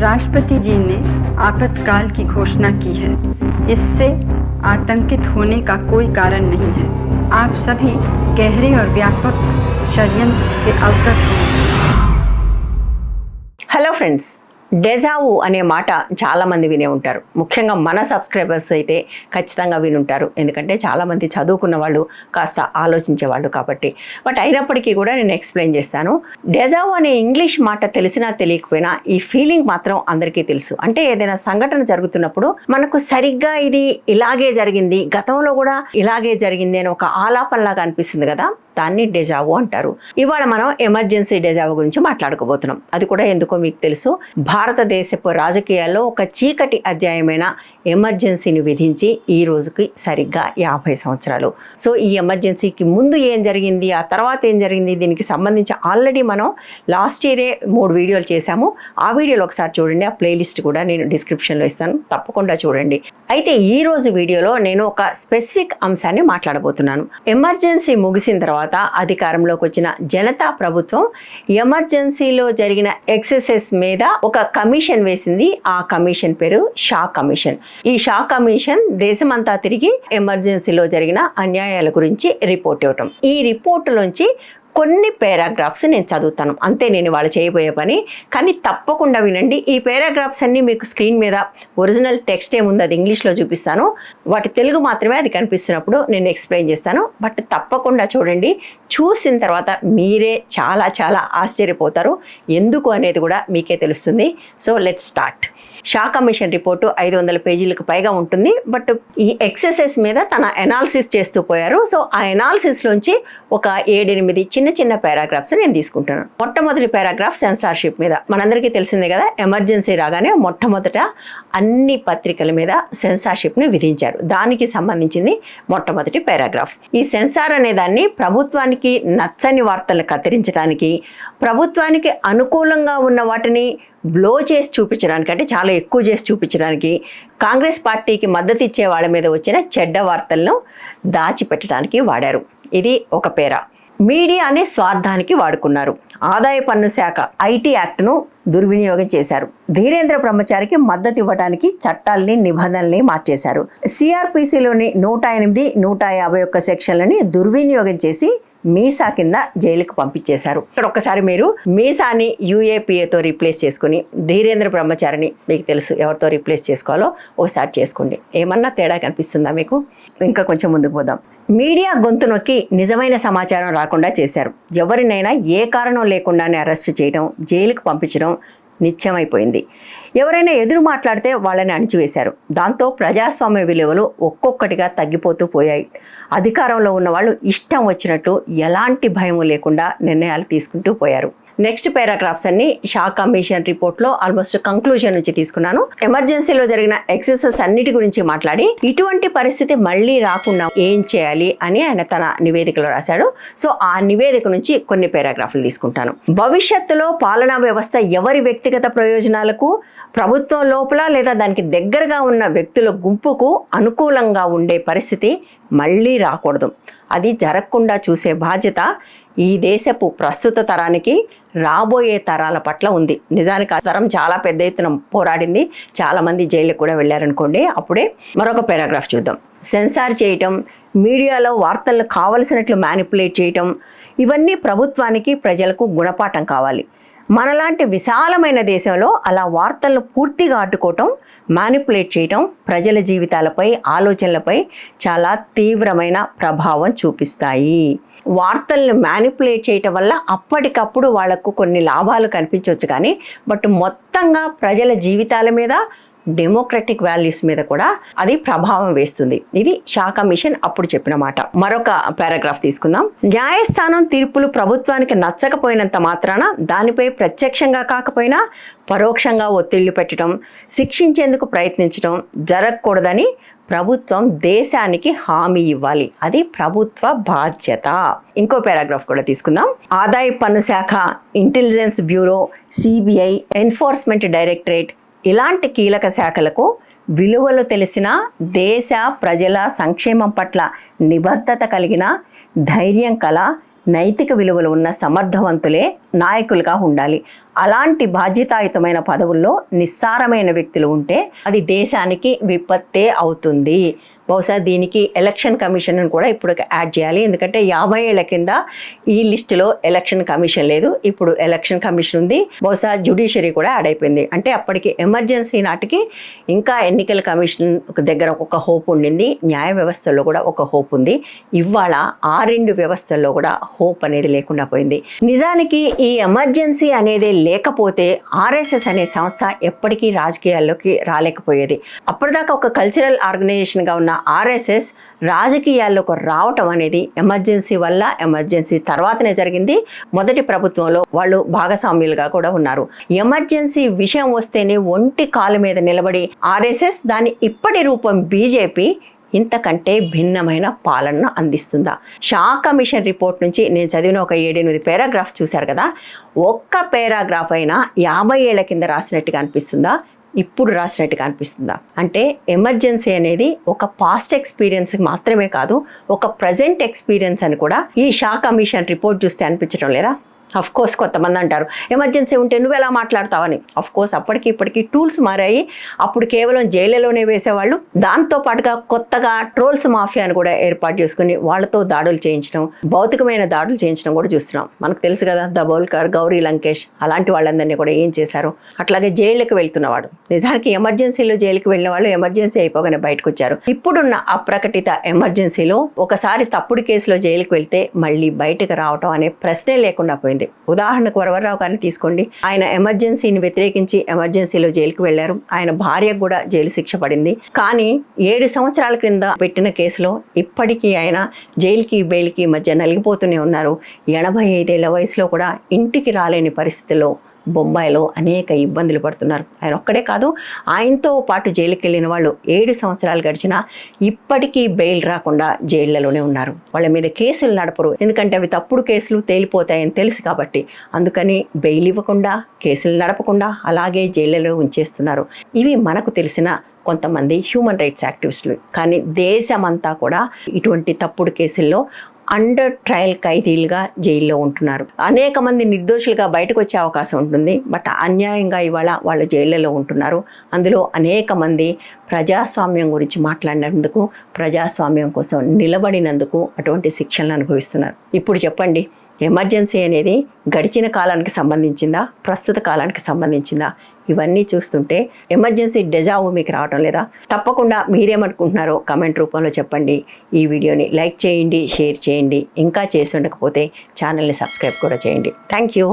राष्ट्रपति जी ने आपातकाल की घोषणा की है। इससे आतंकित होने का कोई कारण नहीं है। आप सभी गहरे और व्यापक षडयंत्र से अवगत हैं। हेलो फ्रेंड्स డెజావు అనే మాట చాలామంది వినే ఉంటారు. ముఖ్యంగా మన సబ్స్క్రైబర్స్ అయితే ఖచ్చితంగా వినుంటారు. ఎందుకంటే చాలామంది చదువుకున్న వాళ్ళు కాస్త ఆలోచించే వాళ్ళు కాబట్టి. బట్ అయినప్పటికీ కూడా నేను ఎక్స్ప్లెయిన్ చేస్తాను. డెజావు అనే ఇంగ్లీష్ మాట తెలిసినా తెలియకపోయినా ఈ ఫీలింగ్ మాత్రం అందరికీ తెలుసు. అంటే ఏదైనా సంఘటన జరుగుతున్నప్పుడు మనకు సరిగ్గా ఇది ఇలాగే జరిగింది గతంలో కూడా ఇలాగే జరిగింది అని ఒక ఆలాపనలాగా అనిపిస్తుంది కదా. దాన్ని డెజావు అంటారు. ఇవాళ మనం ఎమర్జెన్సీ డెజావు గురించి మాట్లాడుకోబోతున్నాం. అది కూడా ఎందుకో మీకు తెలుసు. భారతదేశపు రాజకీయాల్లో ఒక చీకటి అధ్యాయమైన ఎమర్జెన్సీని విధించి ఈ రోజుకి సరిగ్గా యాభై సంవత్సరాలు. సో ఈ ఎమర్జెన్సీకి ముందు ఏం జరిగింది ఆ తర్వాత ఏం జరిగింది దీనికి సంబంధించి ఆల్రెడీ మనం లాస్ట్ ఇయరే మూడు వీడియోలు చేశాము. ఆ వీడియోలు ఒకసారి చూడండి ఆ ప్లేలిస్ట్ కూడా నేను డిస్క్రిప్షన్లో ఇస్తాను. తప్పకుండా చూడండి. అయితే ఈ రోజు వీడియోలో నేను ఒక స్పెసిఫిక్ అంశాన్ని మాట్లాడబోతున్నాను. ఎమర్జెన్సీ ముగిసిన తర్వాత అధికారంలోకి వచ్చిన జనతా ప్రభుత్వం ఎమర్జెన్సీలో జరిగిన ఎక్సెసెస్ మీద ఒక కమిషన్ వేసింది. ఆ కమిషన్ పేరు షా కమిషన్. ఈ షా కమిషన్ దేశమంతా తిరిగి ఎమర్జెన్సీలో జరిగిన అన్యాయాల గురించి రిపోర్ట్ ఇవ్వటం. ఈ రిపోర్టులోంచి కొన్ని పారాగ్రాఫ్స్ నేను చదువుతాను. అంతే నేను వాళ్ళు చేయబోయే పని. కానీ తప్పకుండా వినండి. ఈ పారాగ్రాఫ్స్ అన్నీ మీకు స్క్రీన్ మీద ఒరిజినల్ టెక్స్ట్ ఏముంది అది ఇంగ్లీష్లో చూపిస్తాను. వాటి తెలుగు మాత్రమే అది కనిపిస్తున్నప్పుడు నేను ఎక్స్ప్లెయిన్ చేస్తాను. బట్ తప్పకుండా చూడండి. చూసిన తర్వాత మీరే చాలా చాలా ఆశ్చర్యపోతారు. ఎందుకు అనేది కూడా మీకే తెలుస్తుంది. So let start Shah commission report ఐదు వందల పేజీలకు పైగా ఉంటుంది. బట్ ఈ ఎక్సెసెస్ మీద తన ఎనాలిసిస్ చేస్తూ పోయారు. సో ఆ ఎనాలిసిస్లోంచి ఒక ఏడెనిమిది చిన్న చిన్న పారాగ్రాఫ్స్ నేను తీసుకుంటున్నాను. మొట్టమొదటి పారాగ్రాఫ్ సెన్సార్షిప్ మీద. మనందరికీ తెలిసిందే కదా ఎమర్జెన్సీ రాగానే మొట్టమొదట అన్ని పత్రికల మీద సెన్సార్షిప్ని విధించారు. దానికి సంబంధించింది మొట్టమొదటి పారాగ్రాఫ్ ఈ సెన్సార్ అనే దాన్ని ప్రభుత్వానికి నచ్చని వార్తలు కత్తిరించడానికి ప్రభుత్వానికి అనుకూలంగా ఉన్న వాటిని బ్లో చేసి చూపించడానికి అంటే చాలా ఎక్కువ చేసి చూపించడానికి కాంగ్రెస్ పార్టీకి మద్దతు ఇచ్చే వాళ్ళ మీద వచ్చిన చెడ్డ వార్తలను దాచిపెట్టడానికి వాడారు. ఇది ఒక పేర. మీడియాని స్వార్థానికి వాడుకున్నారు. ఆదాయ పన్ను శాఖ ఐటీ యాక్ట్ను దుర్వినియోగం చేశారు. ధీరేంద్ర బ్రహ్మచారికి మద్దతు ఇవ్వడానికి చట్టాల్ని నిబంధనల్ని మార్చేశారు. సిఆర్పిసిలోని నూట ఎనిమిది నూట యాభై ఒక్క సెక్షన్లని దుర్వినియోగం చేసి మీసా కింద జైలుకు పంపించేశారు. ఇక్కడ ఒకసారి మీరు మీసాని యూఏపీఏతో రీప్లేస్ చేసుకుని ధీరేంద్ర బ్రహ్మచారిని మీకు తెలుసు ఎవరితో రీప్లేస్ చేసుకోవాలో ఒకసారి చేసుకోండి. ఏమన్నా తేడా కనిపిస్తుందా మీకు? ఇంకా కొంచెం ముందుకు పోదాం. మీడియా గొంతు నొక్కి నిజమైన సమాచారం రాకుండా చేశారు. ఎవరినైనా ఏ కారణం లేకుండానే అరెస్ట్ చేయడం జైలుకు పంపించడం నిత్యమైపోయింది. ఎవరైనా ఎదురు మాట్లాడితే వాళ్ళని అణిచివేశారు. దాంతో ప్రజాస్వామ్య విలువలు ఒక్కొక్కటిగా తగ్గిపోతూ పోయాయి. అధికారంలో ఉన్న వాళ్ళు ఇష్టం వచ్చినట్టు ఎలాంటి భయం లేకుండా నిర్ణయాలు తీసుకుంటూ పోయారు. నెక్స్ట్ పారాగ్రాఫ్స్ అన్ని షా కమిషన్ రిపోర్ట్లో ఆల్మోస్ట్ కంక్లూజన్ నుంచి తీసుకున్నాను. ఎమర్జెన్సీలో జరిగిన ఎక్సెసెస్ అన్నిటి గురించి మాట్లాడి ఇటువంటి పరిస్థితి మళ్ళీ రాకుండా ఏం చేయాలి అని ఆయన తన నివేదికలో రాశాడు. సో ఆ నివేదిక నుంచి కొన్ని పారాగ్రాఫ్లు తీసుకుంటాను. భవిష్యత్తులో పాలనా వ్యవస్థ ఎవరి వ్యక్తిగత ప్రయోజనాలకు ప్రభుత్వం లోపల లేదా దానికి దగ్గరగా ఉన్న వ్యక్తుల గుంపుకు అనుకూలంగా ఉండే పరిస్థితి మళ్ళీ రాకూడదు. అది జరగకుండా చూసే బాధ్యత ఈ దేశపు ప్రస్తుత తరానికి రాబోయే తరాల పట్ల ఉంది. నిజానికి ఆ తరం చాలా పెద్ద ఎత్తున పోరాడింది. చాలామంది జైలుకి కూడా వెళ్ళారనుకోండి. అప్పుడే మరొక పారాగ్రాఫ్ చూద్దాం. సెన్సార్ చేయటం మీడియాలో వార్తలను కావలసినట్లు మ్యానిపులేట్ చేయటం ఇవన్నీ ప్రభుత్వానికి ప్రజలకు గుణపాఠం కావాలి. మనలాంటి విశాలమైన దేశంలో అలా వార్తలను పూర్తిగా అడ్డుకోవటం మ్యానిపులేట్ చేయటం ప్రజల జీవితాలపై ఆలోచనలపై చాలా తీవ్రమైన ప్రభావం చూపిస్తాయి. వార్తలను మ్యానిపులేట్ చేయటం వల్ల అప్పటికప్పుడు వాళ్ళకు కొన్ని లాభాలు కనిపించవచ్చు కానీ బట్ మొత్తంగా ప్రజల జీవితాల మీద డెమోక్రటిక్ వాల్యూస్ మీద కూడా అది ప్రభావం వేస్తుంది. ఇది శాఖ మిషన్ అప్పుడు చెప్పిన మాట. మరొక పారాగ్రాఫ్ తీసుకుందాం. న్యాయస్థానం తీర్పులు ప్రభుత్వానికి నచ్చకపోయినంత మాత్రాన దానిపై ప్రత్యక్షంగా కాకపోయినా పరోక్షంగా ఒత్తిళ్ళు పెట్టడం శిక్షించేందుకు ప్రయత్నించడం జరగకూడదని ప్రభుత్వం దేశానికి హామీ ఇవ్వాలి. అది ప్రభుత్వ బాధ్యత. ఇంకో పారాగ్రాఫ్ కూడా తీసుకుందాం. ఆదాయ పన్ను శాఖ intelligence bureau CBI enforcement directorate ఇలాంటి కీలక శాఖలకు విలువలు తెలిసిన దేశ ప్రజల సంక్షేమం పట్ల నిబద్ధత కలిగిన ధైర్యం కల నైతిక విలువలు ఉన్న సమర్థవంతులే నాయకులుగా ఉండాలి. అలాంటి బాధ్యతాయుతమైన పదవుల్లో నిస్సారమైన వ్యక్తులు ఉంటే అది దేశానికి విపత్తే అవుతుంది. బహుశా దీనికి ఎలక్షన్ కమిషన్ కూడా ఇప్పుడు యాడ్ చేయాలి. ఎందుకంటే యాభై ఏళ్ళ కింద ఈ లిస్టులో ఎలక్షన్ కమిషన్ లేదు. ఇప్పుడు ఎలక్షన్ కమిషన్ ఉంది. బహుశా జ్యుడిషియరీ కూడా యాడ్ అయిపోయింది. అంటే అప్పటికి ఎమర్జెన్సీ నాటికి ఇంకా ఎన్నికల కమిషన్ దగ్గర ఒక హోప్ ఉండింది. న్యాయ వ్యవస్థలో కూడా ఒక హోప్ ఉంది. ఇవాళ ఆ రెండు వ్యవస్థల్లో కూడా హోప్ అనేది లేకుండా పోయింది. నిజానికి ఈ ఎమర్జెన్సీ అనేది లేకపోతే ఆర్ఎస్ఎస్ అనే సంస్థ ఎప్పటికీ రాజకీయాల్లోకి రాలేకపోయేది. అప్పటిదాకా ఒక కల్చరల్ ఆర్గనైజేషన్గా ఉన్న ఆర్ఎస్ఎస్ రాజకీయాల్లోకి రావటం అనేది ఎమర్జెన్సీ వల్ల ఎమర్జెన్సీ తర్వాతనే జరిగింది. మొదటి ప్రభుత్వంలో వాళ్ళు భాగస్వామ్యులుగా కూడా ఉన్నారు. ఎమర్జెన్సీ విషయం వస్తేనే ఒంటి కాలు మీద నిలబడి ఆర్ఎస్ఎస్ దాని ఇప్పటి రూపం బీజేపీ ఇంతకంటే భిన్నమైన పాలనను అందిస్తుందా? షా కమిషన్ రిపోర్ట్ నుంచి నేను చదివిన ఒక ఏడెనిమిది పారాగ్రాఫ్స్ చూశారు కదా. ఒక్క పారాగ్రాఫ్ అయినా యాభై ఏళ్ళ కింద రాసినట్టుగా అనిపిస్తుందా? ఇప్పుడు రాసినట్టుగా అనిపిస్తుందా అంటే ఎమర్జెన్సీ అనేది ఒక పాస్ట్ ఎక్స్పీరియన్స్ మాత్రమే కాదు ఒక ప్రజెంట్ ఎక్స్పీరియన్స్ అని కూడా ఈ షా కమిషన్ రిపోర్ట్ చూస్తే అనిపించడం లేదా? అఫ్ కోర్స్ కొంతమంది అంటారు ఎమర్జెన్సీ ఉంటే నువ్వు ఎలా మాట్లాడతావని? అఫ్ కోర్స్ అప్పటికి ఇప్పటికీ టూల్స్ మారాయి. అప్పుడు కేవలం జైళ్ళలోనే వేసేవాళ్ళు. దాంతో పాటుగా కొత్తగా ట్రోల్స్ మాఫియాను కూడా ఏర్పాటు చేసుకుని వాళ్ళతో దాడులు చేయించడం భౌతికమైన దాడులు చేయించడం కూడా చూస్తున్నాం. మనకు తెలుసు కదా దబోల్కర్ గౌరీ లంకేష్ అలాంటి వాళ్ళందరినీ కూడా ఏం చేశారు? అట్లాగే జైళ్ళకి వెళ్తున్నవాడు నిజానికి ఎమర్జెన్సీలో జైలుకి వెళ్ళిన వాళ్ళు ఎమర్జెన్సీ అయిపోగానే బయటకు వచ్చారు ఇప్పుడున్న అప్రకటిత ఎమర్జెన్సీలో ఒకసారి తప్పుడు కేసులో జైలుకి వెళ్తే మళ్ళీ బయటకు రావటం అనే ప్రశ్నే లేకుండా పోయింది. ఉదాహరణకు వరవరరావు గారిని తీసుకోండి. ఆయన ఎమర్జెన్సీని వ్యతిరేకించి ఎమర్జెన్సీలో జైలుకి వెళ్ళారు ఆయన భార్యకు కూడా జైలు శిక్ష పడింది. కానీ ఏడు సంవత్సరాల క్రింద పెట్టిన కేసులో ఇప్పటికీ ఆయన జైలుకి బెయిల్కి మధ్య నలిగిపోతూనే ఉన్నారు. ఎనభై ఐదేళ్ళ వయసులో కూడా ఇంటికి రాలేని పరిస్థితిలో బొంబాయిలో అనేక ఇబ్బందులు పడుతున్నారు. ఆయన ఒక్కడే కాదు ఆయనతో పాటు జైలుకి వెళ్ళిన వాళ్ళు ఏడు సంవత్సరాలు గడిచినా ఇప్పటికీ బెయిల్ రాకుండా జైళ్ళలోనే ఉన్నారు. వాళ్ళ మీద కేసులు నడపరు. ఎందుకంటే అవి తప్పుడు కేసులు తేలిపోతాయని తెలుసు కాబట్టి. అందుకని బెయిల్ ఇవ్వకుండా కేసులు నడపకుండా అలాగే జైళ్ళలో ఉంచేస్తున్నారు. ఇవి మనకు తెలిసిన కొంతమంది హ్యూమన్ రైట్స్ యాక్టివిస్టులు. కానీ దేశమంతా కూడా ఇటువంటి తప్పుడు కేసుల్లో అండర్ ట్రయల్ ఖైదీలుగా జైల్లో ఉంటున్నారు. అనేక మంది నిర్దోషులుగా బయటకు వచ్చే అవకాశం ఉంటుంది. బట్ అన్యాయంగా ఇవాళ వాళ్ళు జైళ్ళలో ఉంటున్నారు. అందులో అనేక మంది ప్రజాస్వామ్యం గురించి మాట్లాడినందుకు ప్రజాస్వామ్యం కోసం నిలబడినందుకు అటువంటి శిక్షలను అనుభవిస్తున్నారు. ఇప్పుడు చెప్పండి ఎమర్జెన్సీ అనేది గడిచిన కాలానికి సంబంధించిందా ప్రస్తుత కాలానికి సంబంధించిందా? ఇవన్నీ చూస్తుంటే ఎమర్జెన్సీ డెజావు మీకు రావటం లేదా? తప్పకుండా మీరేమనుకుంటున్నారో కమెంట్ రూపంలో చెప్పండి. ఈ వీడియోని లైక్ చేయండి షేర్ చేయండి. ఇంకా చేసి ఉండకపోతే ఛానల్ని సబ్స్క్రైబ్ కూడా చేయండి. Thank you.